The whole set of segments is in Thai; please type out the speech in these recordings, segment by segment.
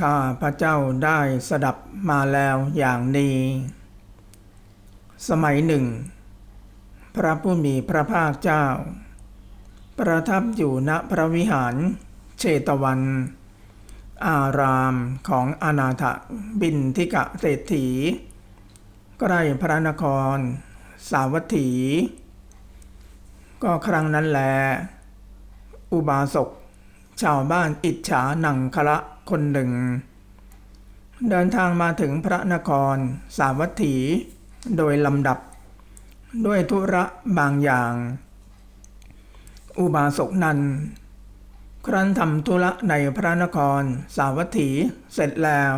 ข้าพระเจ้าได้สดับมาแล้วอย่างนี้ สมัยหนึ่ง พระผู้มีพระภาคเจ้า ประทับอยู่ณพระวิหารเชตวัน อารามของอนาถบินทิกะเศรษฐี ใกล้พระนคร สาวัตถี ก็ครั้งนั้นแล อุบาสก ชาวบ้านอิจฉาหนังคละ คนหนึ่ง เดินทางมาถึงพระนคร สาวัตถี โดยลำดับ ด้วยธุระบางอย่าง อุบาสกนั้นครั้นทำธุระในพระนคร สาวัตถีเสร็จแล้ว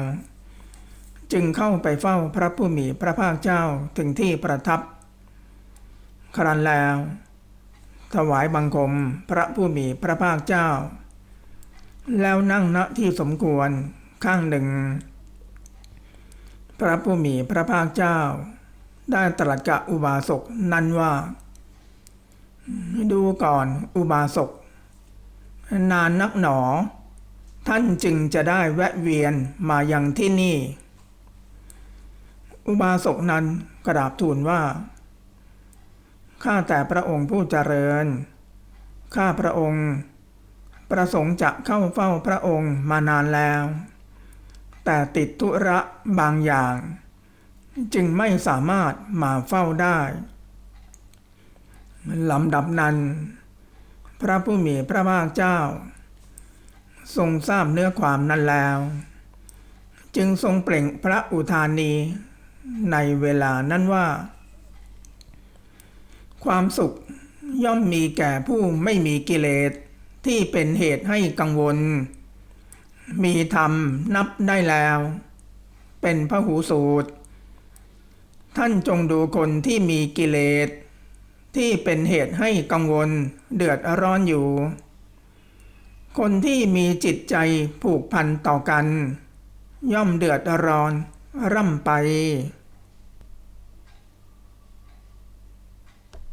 จึงเข้าไปเฝ้าพระผู้มีพระภาคเจ้าถึงที่ประทับ ครั้นแล้ว ถวายบังคมพระผู้มีพระภาคเจ้า แล้วนั่งณที่สมควรข้างหนึ่ง พระผู้มีพระภาคเจ้า ได้ตรัสกับอุบาสกนั้นว่า ดูก่อนอุบาสก นานนักหนอ ท่านจึงจะได้แวะเวียนมายังที่นี่ อุบาสกนั้นกราบทูลว่าข้าแต่พระองค์ผู้เจริญ ข้าพระองค์ ประสงค์จะเข้าเฝ้าพระองค์มานานแล้ว แต่ติดธุระบางอย่าง จึงไม่สามารถมาเฝ้าได้ลำดับนั้น พระผู้มีพระภาคเจ้า ทรงทราบเนื้อความนั้นแล้ว จึงทรงเปล่งพระอุทานีในเวลานั้นว่า ความสุขย่อมมีแก่ผู้ไม่มีกิเลส ที่เป็นเหตุให้กังวล มีธรรมนับได้แล้ว เป็นพระหูสูตร ท่านจงดูคนที่มีกิเลส ที่เป็นเหตุให้กังวลเดือดร้อนอยู่ คนที่มีจิตใจผูกพันต่อกัน ย่อมเดือดร้อนร่ำไป